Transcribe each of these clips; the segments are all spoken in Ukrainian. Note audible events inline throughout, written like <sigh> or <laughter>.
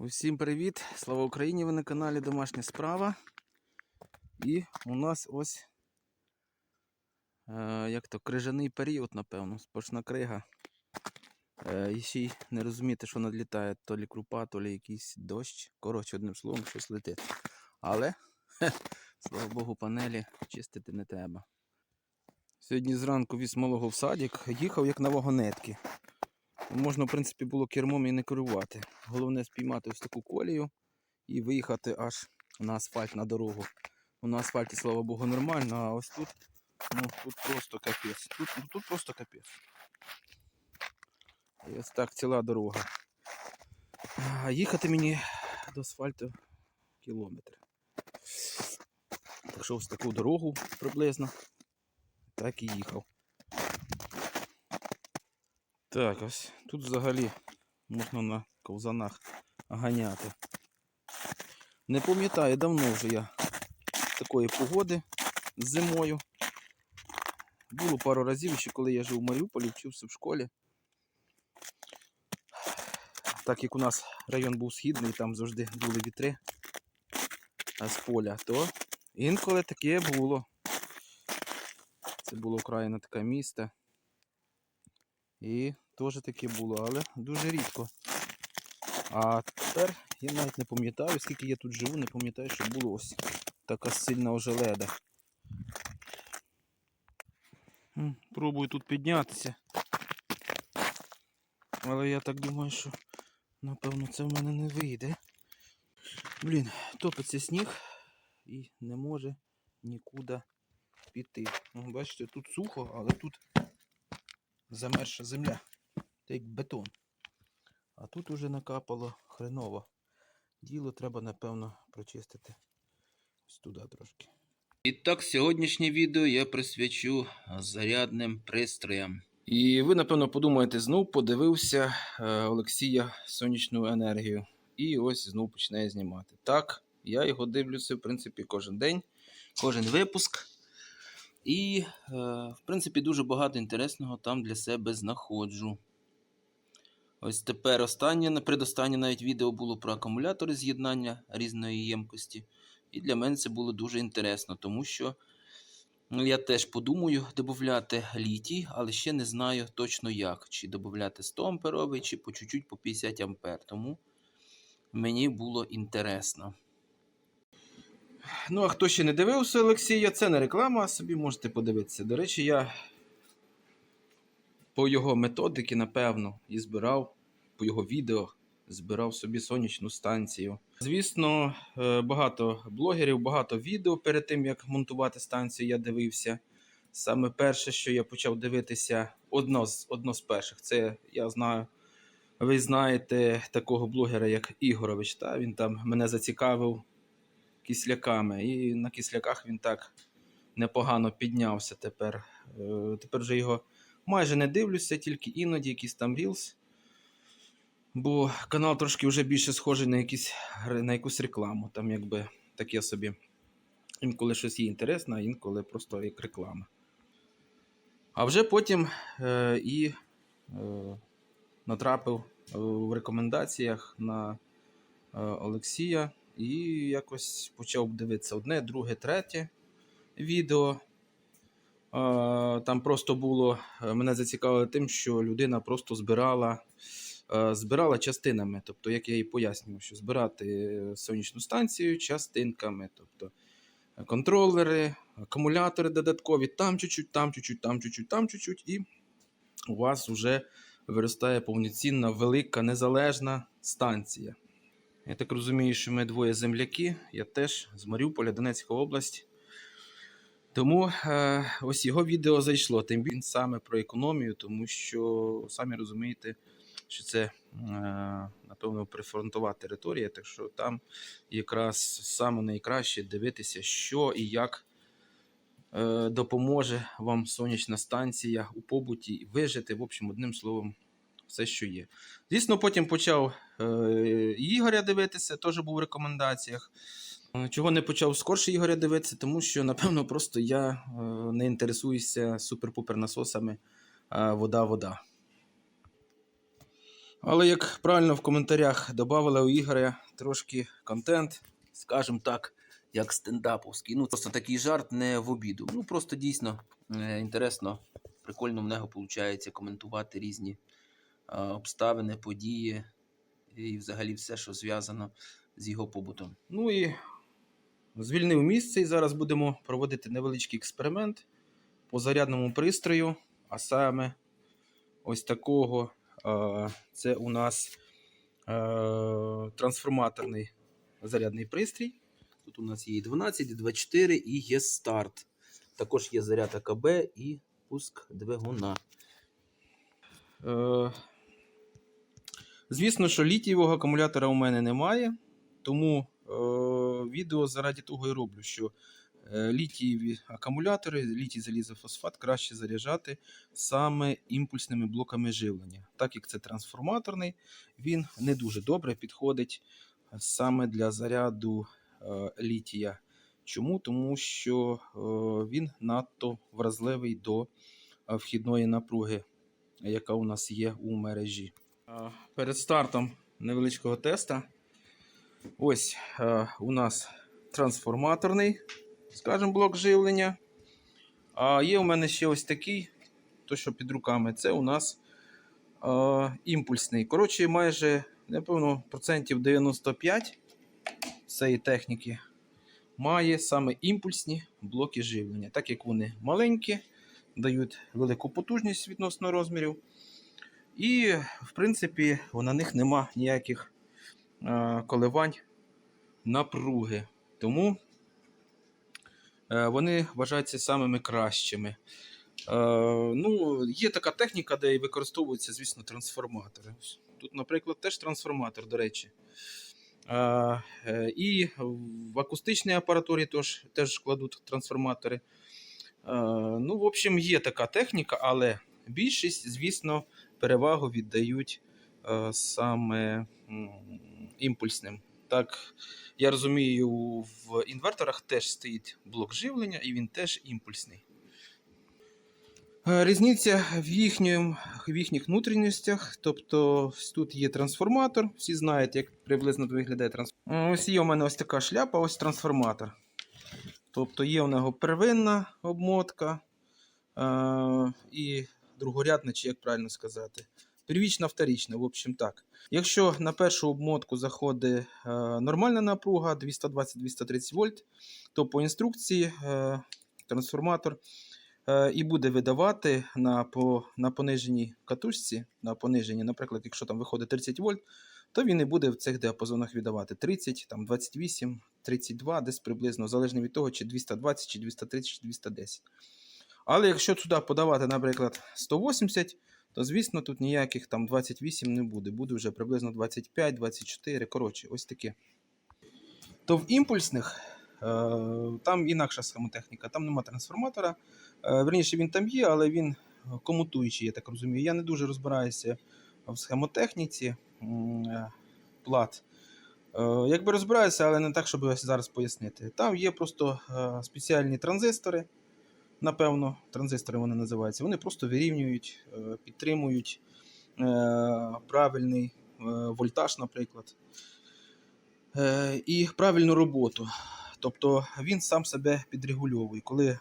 Усім привіт! Слава Україні! Ви на каналі Домашня Справа. І у нас ось е, як то крижаний період, напевно, спошна крига. Е, і ще й не розумієте, що надлітає то лі крупа, то лі якийсь дощ. Коротше, одним словом, щось летить. Але, <laughs> хе, слава Богу, панелі чистити не треба. Сьогодні зранку віз малого в садик, їхав як на вагонетки. Можна, в принципі, було кермом і не керувати. Головне спіймати ось таку колію і виїхати аж на асфальт на дорогу. Ну, на асфальті, слава Богу, нормально, а ось тут, ну, тут просто капець. Тут, ну, тут просто капець. І ось так ціла дорога. А їхати мені до асфальту кілометр. Так що ось таку дорогу приблизно. Так і їхав. Так, ось тут взагалі можна на ковзанах ганяти. Не пам'ятаю, давно вже я такої погоди зимою. Було пару разів, ще коли я жив у Маріуполі, вчився в школі. Так як у нас район був східний, там завжди були вітри з поля, то інколи таке було. Це було Україна таке місто. І теж таке було, але дуже рідко. А тепер я навіть не пам'ятаю, скільки я тут живу, не пам'ятаю, що було ось така сильна ожеледа. Пробую тут піднятися. Але я так думаю, що напевно це в мене не вийде. Блін, топиться сніг і не може нікуди піти. Бачите, тут сухо, але тут замерзша земля, та як бетон. А тут уже накапало хреново. Діло треба, напевно, прочистити ось туди трошки. І так, сьогоднішнє відео я присвячу зарядним пристроям. І ви, напевно, подумаєте, знов подивився е, Олексія сонячну енергію. І ось знов починає знімати. Так, я його дивлюся, в принципі, кожен день, кожен випуск. І, е, в принципі, дуже багато інтересного там для себе знаходжу. Ось тепер останнє, предостаннє навіть відео було про акумулятори з'єднання різної ємкості. І для мене це було дуже інтересно, тому що ну, я теж подумаю додати літій, але ще не знаю точно як. Чи додати 100 амперовий, чи по чуть-чуть по 50 ампер. Тому мені було інтересно. Ну, а хто ще не дивився Олексія, це не реклама, а собі можете подивитися. До речі, я по його методики, напевно, і збирав, по його відео збирав собі сонячну станцію. Звісно, е, багато блогерів, багато відео перед тим, як монтувати станцію, я дивився. Саме перше, що я почав дивитися, одно з, одно з перших, це я знаю. Ви знаєте такого блогера, як Ігорович. Та? Він там мене зацікавив кисляками. І на кисляках він так непогано піднявся тепер. Е, Тепер вже його майже не дивлюся, тільки іноді якийсь там рілс. Бо канал трошки вже більше схожий на, якісь, на якусь рекламу. Там якби таке собі. Інколи щось є інтересне, а інколи просто як реклама. А вже потім е, і е, натрапив е, в рекомендаціях на е, Олексія і якось почав дивитися одне, друге, третє відео. Е, Там просто було, е, мене зацікавило тим, що людина просто збирала, е, збирала частинами. Тобто, як я їй пояснював, що збирати сонячну станцію частинками. Тобто е, контролери, акумулятори додаткові, там чуть-чуть, там чуть-чуть, там чуть-чуть, там чуть-чуть, і у вас вже виростає повноцінна велика незалежна станція. Я так розумію, що ми двоє земляки, я теж з Маріуполя, Донецька область. Тому е, ось його відео зайшло. Тим він саме про економію, тому що самі розумієте, що це, е, напевно, прифронтова територія, так що там якраз саме найкраще дивитися, що і як е, допоможе вам сонячна станція у побуті вижити, в общем, одним словом, все, що є. Звісно, потім почав Ігоря дивитися, теж був в рекомендаціях. Е, Чого не почав скорше Ігоря дивитися, тому що, напевно, просто я е, не інтересуюся супер-пупер насосами. Вода, вода. Але як правильно в коментарях додавали у Ігоря трошки контент, скажімо так, як стендаповський. Ну, просто такий жарт не в обіду. Ну, просто дійсно е, інтересно, прикольно в нього виходить коментувати різні е, обставини, події і взагалі все, що зв'язано з його побутом. Ну і звільнив місце, і зараз будемо проводити невеличкий експеримент по зарядному пристрою, а саме ось такого. Це у нас трансформаторний зарядний пристрій. Тут у нас є і 12, і 24 і є старт. Також є заряд АКБ і пуск двигуна. Е, звісно, що літієвого акумулятора у мене немає, тому е, відео заради того і роблю, що е, літієві акумулятори, літій залізофосфат краще заряджати саме імпульсними блоками живлення. Так як це трансформаторний, він не дуже добре підходить саме для заряду е, літія. Чому? Тому що е, він надто вразливий до вхідної напруги, яка у нас є у мережі. Перед стартом невеличкого теста. Ось е, у нас трансформаторний, скажімо, блок живлення. А є у мене ще ось такий, то що під руками, це у нас е, імпульсний. Коротше, майже, напевно, процентів 95 цієї техніки має саме імпульсні блоки живлення. Так як вони маленькі, дають велику потужність відносно розмірів. І, в принципі, на них нема ніяких коливань напруги. Тому е, вони вважаються самими кращими. Е, ну, Є така техніка, де і використовуються, звісно, трансформатори. Тут, наприклад, теж трансформатор, до речі. Е, е, І в акустичній апаратурі теж, теж кладуть трансформатори. Е, Ну, в общем, є така техніка, але більшість, звісно, перевагу віддають е, саме імпульсним. Так, я розумію, в інверторах теж стоїть блок живлення, і він теж імпульсний. Е, Різниця в, їхнім, в їхніх внутрішністях. Тобто тут є трансформатор. Всі знають, як приблизно виглядає трансформатор. Ось є у мене ось така шляпа, ось трансформатор. Тобто є у нього первинна обмотка е- і другорядна, чи як правильно сказати. Первічна, вторічна, в общем так. Якщо на першу обмотку заходить е, нормальна напруга 220-230 вольт, то по інструкції е, трансформатор е, і буде видавати на, по, на пониженій катушці, на пониженні, наприклад, якщо там виходить 30 вольт, то він і буде в цих діапазонах віддавати 30, там 28, 32, десь приблизно, залежно від того, чи 220, чи 230, чи 210. Але якщо сюди подавати, наприклад, 180, то звісно тут ніяких там 28 не буде. Буде вже приблизно 25, 24. Коротше, ось таке. То в імпульсних е, там інакша схемотехніка, там нема трансформатора. Е, верніше, він там є, але він комутуючий, я так розумію. Я не дуже розбираюся в схемотехніці е, плат. Якби розбираюся, але не так, щоб зараз пояснити. Там є просто спеціальні транзистори. Напевно, транзистори вони називаються. Вони просто вирівнюють, е, підтримують е, правильний е, вольтаж, наприклад, і правильну роботу. Тобто він сам себе підрегульовує. Коли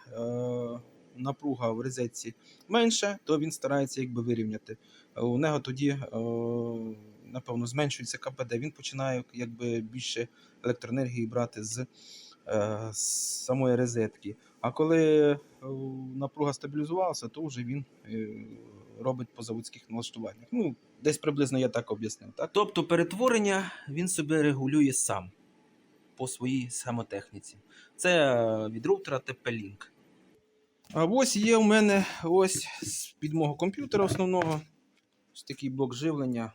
напруга в розетці менша, то він старається якби вирівняти. У нього тоді, напевно, зменшується КПД. Він починає якби більше електроенергії брати з, з самої розетки. А коли е, напруга стабілізувалася, то вже він е, робить по заводських налаштуваннях. Ну, десь приблизно я так об'яснив. Так? Тобто перетворення він себе регулює сам по своїй схемотехніці. Це е, від роутера TP-Link. А ось є у мене ось з-під мого комп'ютера основного ось такий блок живлення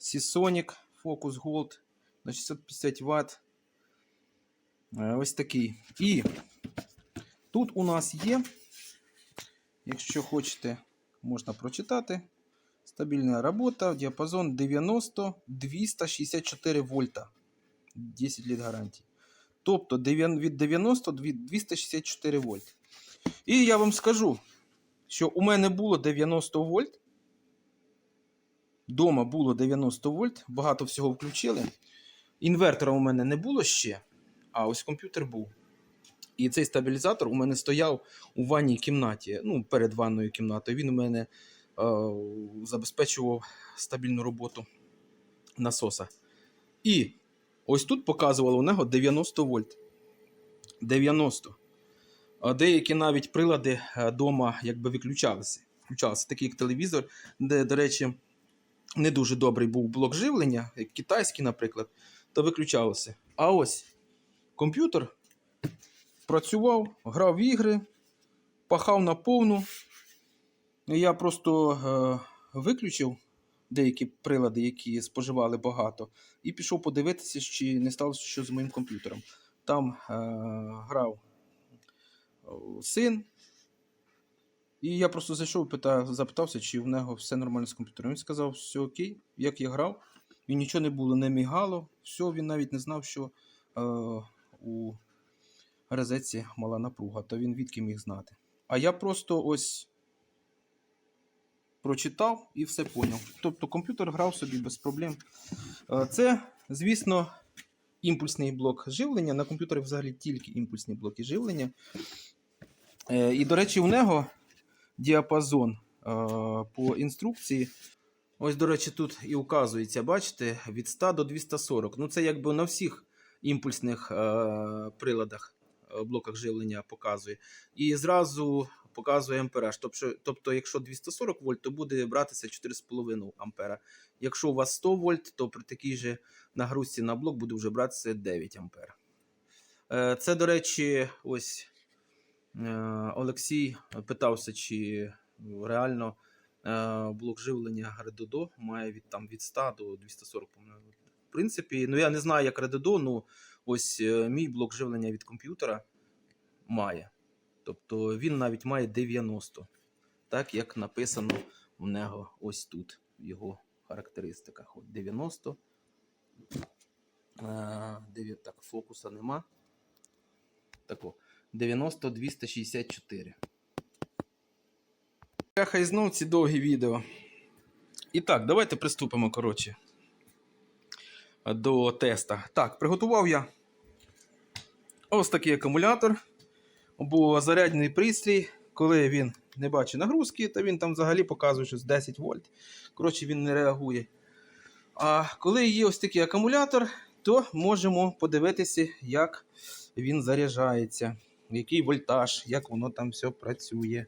Seasonic Focus Gold на 650 Вт. Ось такий. І тут у нас є, якщо хочете, можна прочитати. Стабільна робота, діапазон 90-264 вольта. 10 літ гарантії. Тобто від 90 до 264 вольт. І я вам скажу, що у мене було 90 вольт. Дома було 90 вольт, багато всього включили. Інвертора у мене не було ще, а ось комп'ютер був. І цей стабілізатор у мене стояв у ванній кімнаті, ну, перед ванною кімнатою. Він у мене е, забезпечував стабільну роботу насоса. І ось тут показувало у нього 90 вольт. 90. Деякі навіть прилади вдома якби виключалися. Включалися, такий як телевізор, де, до речі, не дуже добрий був блок живлення, як китайський, наприклад, то виключалося. А ось комп'ютер працював, грав в ігри, пахав на повну. Я просто е, виключив деякі прилади, які споживали багато, і пішов подивитися, чи не сталося що з моїм комп'ютером. Там е, грав син. І я просто зайшов, питав, запитався, чи в нього все нормально з комп'ютером. Він сказав, все окей, як я грав, і нічого не було, не мігало, все, він навіть не знав, що е, у розетці мала напруга, то він відки міг знати. А я просто ось прочитав і все поняв. Тобто комп'ютер грав собі без проблем. Е, Це, звісно, імпульсний блок живлення. На комп'ютері взагалі тільки імпульсні блоки живлення. Е, І, до речі, у нього діапазон е, по інструкції. Ось, до речі, тут і указується, бачите, від 100 до 240. Ну, це якби на всіх імпульсних приладах, блоках живлення показує. І зразу показує ампераж. Тобто, тобто, якщо 240 вольт, то буде братися 4,5 ампера. Якщо у вас 100 вольт, то при такій же нагрузці на блок буде вже братися 9 ампер. Е, Це, до речі, ось е, Олексій питався, чи реально е, блок живлення Редодо має від, там, від 100 до 240. по-моєму. В принципі, ну я не знаю, як Редодо, ну ось е, мій блок живлення від комп'ютера має. Тобто він навіть має 90, так як написано у нього ось тут, в його характеристиках. От 90. Е, так, фокуса нема. Тако. 90 264. Хай знов ці довгі відео. І так, давайте приступимо, коротше, до теста. Так, приготував я ось такий акумулятор. Бо зарядний пристрій, коли він не бачить нагрузки, то він там взагалі показує щось 10 вольт. Коротше, він не реагує. А коли є ось такий акумулятор, то можемо подивитися, як він заряджається, який вольтаж, як воно там все працює.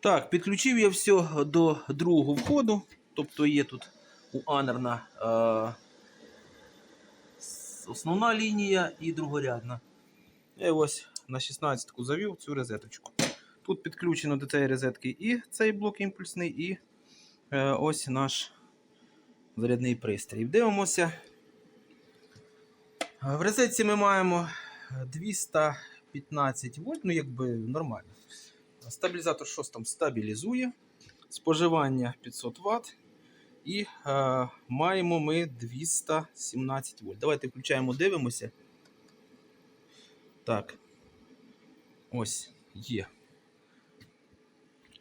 Так, підключив я все до другого входу. Тобто є тут у Анерна е, основна лінія і другорядна. Я ось на 16-ку завів цю розеточку. Тут підключено до цієї розетки і цей блок імпульсний, і е, ось наш зарядний пристрій. Дивимося. В розетці ми маємо 215 вольт, ну якби нормально. Стабілізатор щось там стабілізує. Споживання 500 Вт. І е, маємо ми 217 вольт. Давайте включаємо, дивимося. Так. Ось є.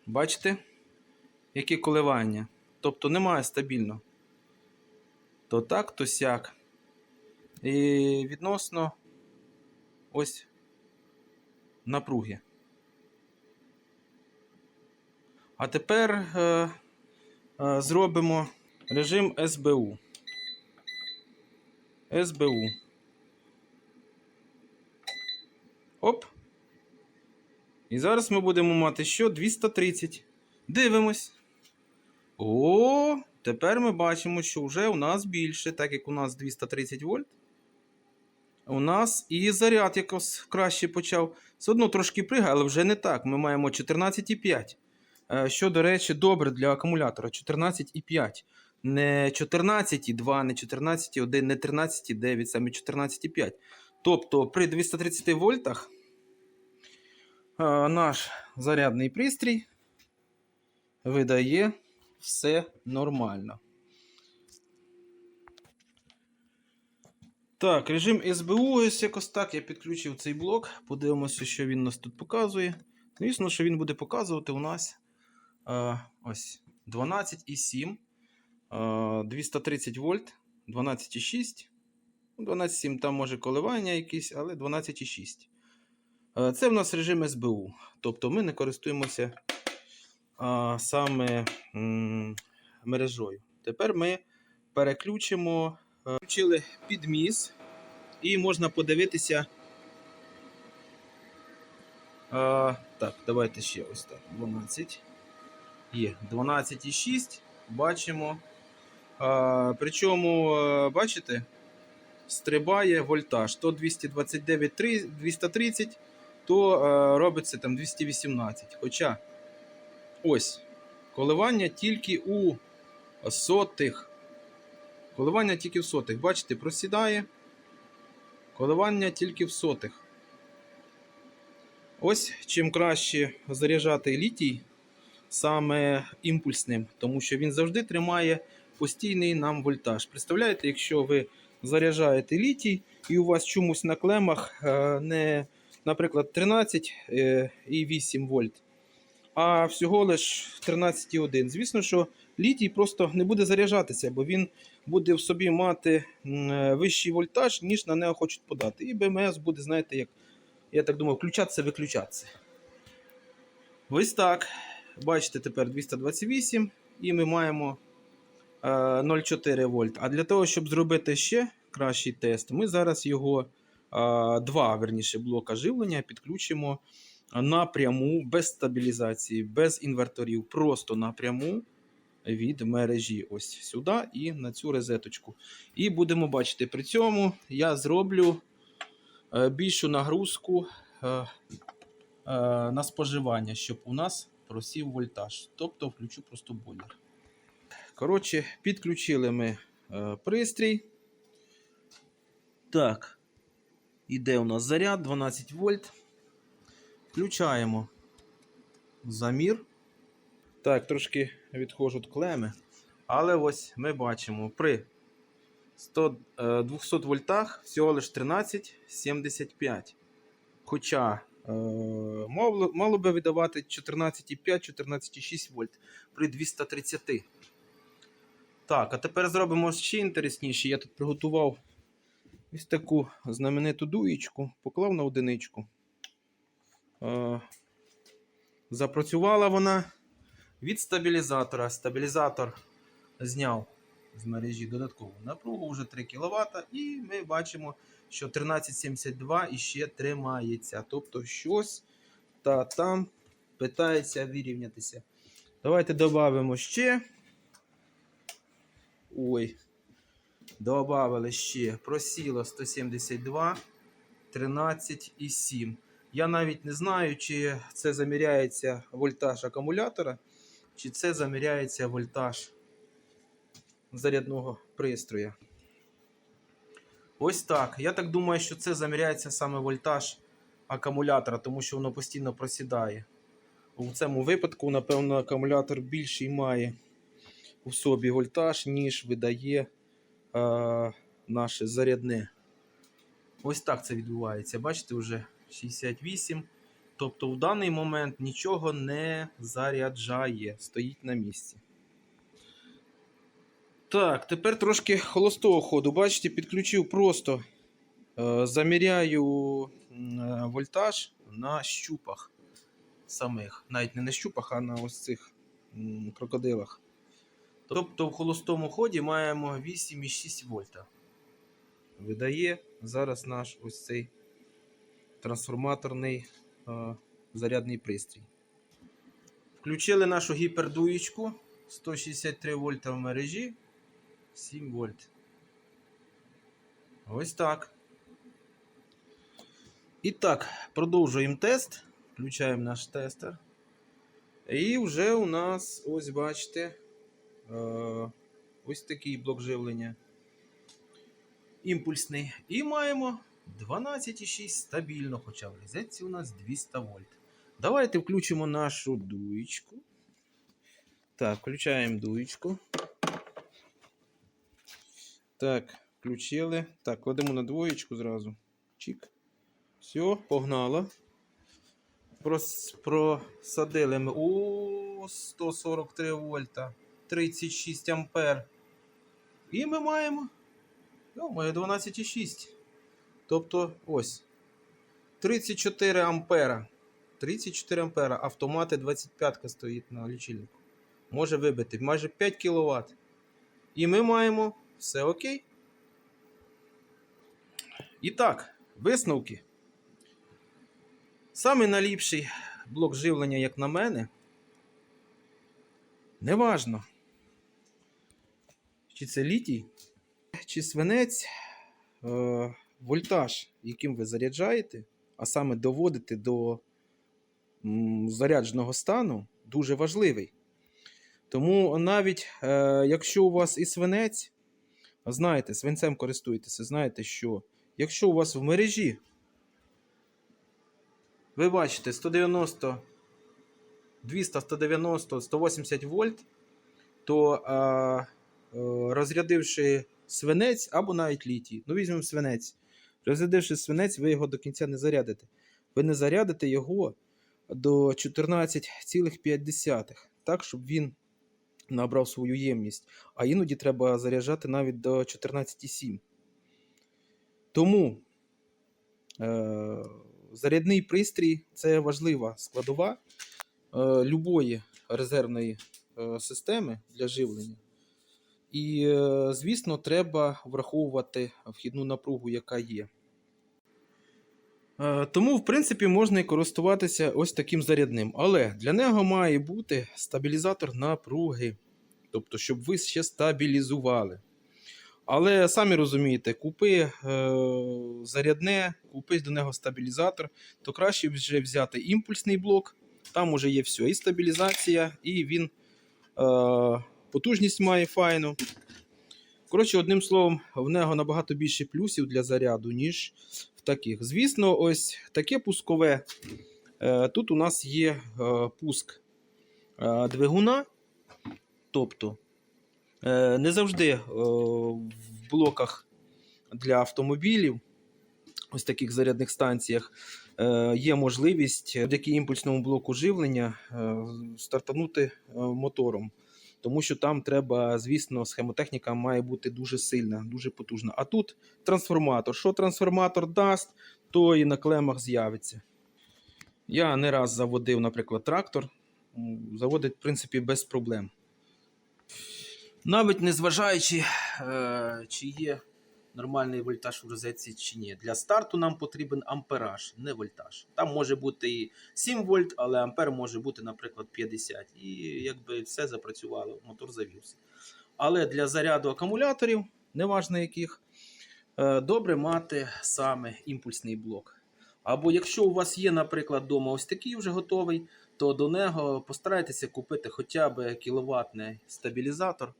Бачите? Які коливання? Тобто немає стабільно. То так, то сяк. І відносно ось напруги. А тепер е, е, зробимо режим СБУ. СБУ. Оп. І зараз ми будемо мати що? 230. Дивимось. О, тепер ми бачимо, що вже у нас більше, так як у нас 230 вольт. У нас і заряд якось краще почав. Все одно трошки пригає, але вже не так. Ми маємо 14,5. Е, Що, до речі, добре для акумулятора. 14,5. Не 14,2, не 14,1, не 13,9, саме 14,5. Тобто при 230 вольтах е, наш зарядний пристрій видає все нормально. Так, режим СБУ ось якось так. Я підключив цей блок. Подивимося, що він нас тут показує. Звісно, що він буде показувати у нас е, ось 12,7, е, 230 вольт, 12,6. Ну, 12,7 там може коливання якісь, але 12,6. Е, Це в нас режим СБУ. Тобто ми не користуємося а, саме м, мережою. Тепер ми переключимо, е, включили підміс, і можна подивитися. А, так, давайте ще ось так. 12. Є 12,6. Бачимо. Причому, е, бачите, стрибає вольтаж. То 229, 230, то е, робиться там 218. Хоча ось коливання тільки у сотих. Коливання тільки в сотих. Бачите, просідає. Коливання тільки в сотих. Ось чим краще заряджати літій саме імпульсним, тому що він завжди тримає постійний нам вольтаж. Представляєте, якщо ви заряджаєте літій і у вас чомусь на клемах е, не, наприклад, 13 е, і 8 вольт, а всього лиш 13,1. Звісно, що літій просто не буде заряджатися, бо він буде в собі мати е, вищий вольтаж, ніж на нього хочуть подати. І БМС буде, знаєте, як я так думаю, включатися, виключатися. Ось так. Бачите, тепер 228 і ми маємо 0,4 вольт. А для того, щоб зробити ще кращий тест, ми зараз його е, два верніше, блока живлення підключимо напряму без стабілізації, без інверторів, просто напряму від мережі. Ось сюди і на цю розеточку. І будемо бачити, при цьому я зроблю е, більшу нагрузку е, е, на споживання, щоб у нас просів вольтаж. Тобто включу просто бойлер. Коротше, підключили ми е, пристрій. Так, іде у нас заряд 12 вольт. Включаємо замір. Так, трошки відходжу від клеми. Але ось ми бачимо при 100, е, 200 вольтах всього лиш 13,75. Хоча е, мало би видавати 14,5-14,6 вольт при 230. Так, а тепер зробимо ще інтересніше. Я тут приготував ось таку знамениту дуєчку, поклав на одиничку. Е, запрацювала вона від стабілізатора. Стабілізатор зняв з мережі додаткову напругу, вже 3 кВт, і ми бачимо, що 1372 іще тримається. Тобто щось та там питається вирівнятися. Давайте додамо ще. Ой. Добавили ще. Просіло 172, 13,7. Я навіть не знаю, чи це заміряється вольтаж акумулятора, чи це заміряється вольтаж зарядного пристрою. Ось так. Я так думаю, що це заміряється саме вольтаж акумулятора, тому що воно постійно просідає. У цьому випадку, напевно, акумулятор більший має у собі вольтаж, ніж видає е, наше зарядне. Ось так це відбувається. Бачите, вже 68. Тобто в даний момент нічого не заряджає, стоїть на місці. Так, тепер трошки холостого ходу. Бачите, підключив просто е, заміряю е, вольтаж на щупах самих. Навіть не на щупах, а на ось цих м, крокодилах. Тобто в холостому ході маємо 8,6 вольта. Видає зараз наш ось цей трансформаторний е, зарядний пристрій. Включили нашу гіпердуєчку 163 вольта в мережі. 7 вольт. Ось так. І так, продовжуємо тест. Включаємо наш тестер. І вже у нас, ось бачите, ось такий блок живлення. Імпульсний. І маємо 12,6 стабільно, хоча в розетці у нас 200 вольт. Давайте включимо нашу дуєчку. Так, включаємо дуєчку. Так, включили. Так, кладемо на двоєчку зразу. Чик. Все, погнало. Прос- Просадили ми. О, 143 вольта, 36 ампер. І ми маємо. Ну, моє 12,6. Тобто ось. 34 ампера. 34 ампера. Автомати 25 стоїть на лічильнику. Може вибити майже 5 кВт. І ми маємо все окей. І так, висновки. Самий наліпший блок живлення, як на мене. Неважно. Чи це літій, чи свинець, е, вольтаж, яким ви заряджаєте, а саме доводите до м, зарядженого стану, дуже важливий. Тому навіть е, якщо у вас і свинець, знаєте, свинцем користуєтеся, знаєте, що якщо у вас в мережі ви бачите 190, 200, 190, 180 вольт, то а, розрядивши свинець або навіть літій, ну візьмемо свинець. Розрядивши свинець, ви його до кінця не зарядите. Ви не зарядите його до 14,5, так, щоб він набрав свою ємність. А іноді треба заряджати навіть до 14,7. Тому е, зарядний пристрій це важлива складова е, любої резервної е, системи для живлення. І, е, звісно, треба враховувати вхідну напругу, яка є. Е, Тому, в принципі, можна і користуватися ось таким зарядним. Але для нього має бути стабілізатор напруги. Тобто, щоб ви ще стабілізували. Але самі розумієте, купи е, зарядне, купи до нього стабілізатор, то краще вже взяти імпульсний блок. Там уже є все. І стабілізація, і він е, потужність має файну. Коротше, одним словом, в нього набагато більше плюсів для заряду, ніж в таких. Звісно, ось таке пускове. Е, тут у нас є е, пуск е, двигуна. Тобто, не завжди в блоках для автомобілів, ось таких зарядних станціях, є можливість завдяки імпульсному блоку живлення стартанути мотором. Тому що там треба, звісно, схемотехніка має бути дуже сильна, дуже потужна. А тут трансформатор. Що трансформатор дасть, то і на клемах з'явиться. Я не раз заводив, наприклад, трактор. Заводить, в принципі, без проблем. Навіть незважаючи, е, чи є нормальний вольтаж в розетці чи ні. Для старту нам потрібен ампераж, не вольтаж. Там може бути і 7 вольт, але ампер може бути, наприклад, 50. І якби все запрацювало, мотор завівся. Але для заряду акумуляторів, неважно яких, е, добре мати саме імпульсний блок. Або якщо у вас є, наприклад, вдома ось такий вже готовий, то до нього постарайтеся купити хоча б кіловатний стабілізатор,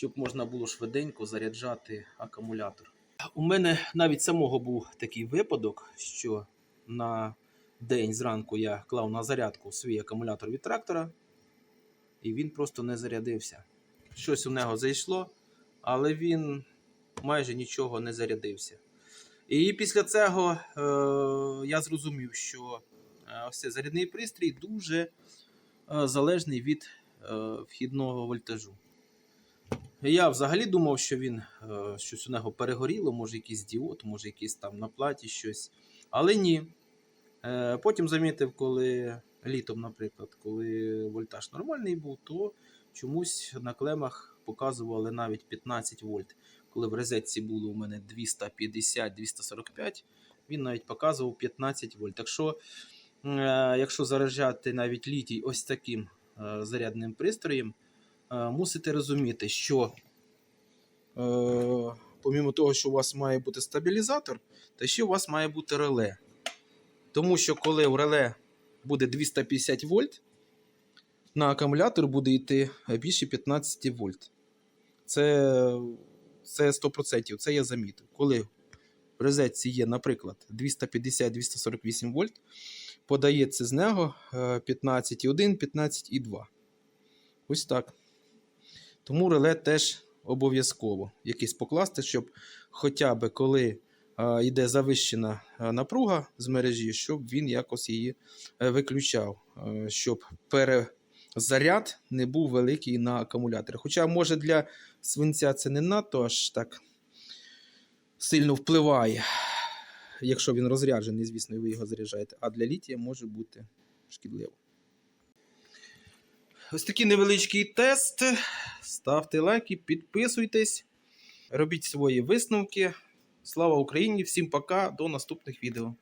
щоб можна було швиденько заряджати акумулятор. У мене навіть самого був такий випадок, що на день зранку я клав на зарядку свій акумулятор від трактора, і він просто не зарядився. Щось у нього зайшло, але він майже нічого не зарядився. І після цього е, я зрозумів, що е, ось цей зарядний пристрій дуже е, залежний від е, вхідного вольтажу. Я взагалі думав, що він е, щось у нього перегоріло, може якийсь діод, може якийсь там на платі щось. Але ні. Е, потім замітив, коли літом, наприклад, коли вольтаж нормальний був, то чомусь на клемах показували навіть 15 вольт. Коли в розетці було у мене 250-245, він навіть показував 15 вольт. Так що, е, якщо заряджати навіть літій ось таким зарядним пристроєм, мусите розуміти, що е, помімо того, що у вас має бути стабілізатор, та ще у вас має бути реле. Тому що коли в реле буде 250 вольт, на акумулятор буде йти більше 15 вольт. Це, це 100%. Це я замітив. Коли в розетці є, наприклад, 250-248 вольт, подається з нього е, 15,1, 15,2. Ось так. Тому реле теж обов'язково якийсь покласти, щоб хоча б коли е, йде завищена е, напруга з мережі, щоб він якось її е, виключав, щоб перезаряд не був великий на акумуляторі. Хоча, може, для свинця це не надто аж так сильно впливає, якщо він розряджений, звісно, ви його заряджаєте. А для літія може бути шкідливо. Ось такий невеличкий тест. Ставте лайки, підписуйтесь, робіть свої висновки. Слава Україні! Всім пока, до наступних відео.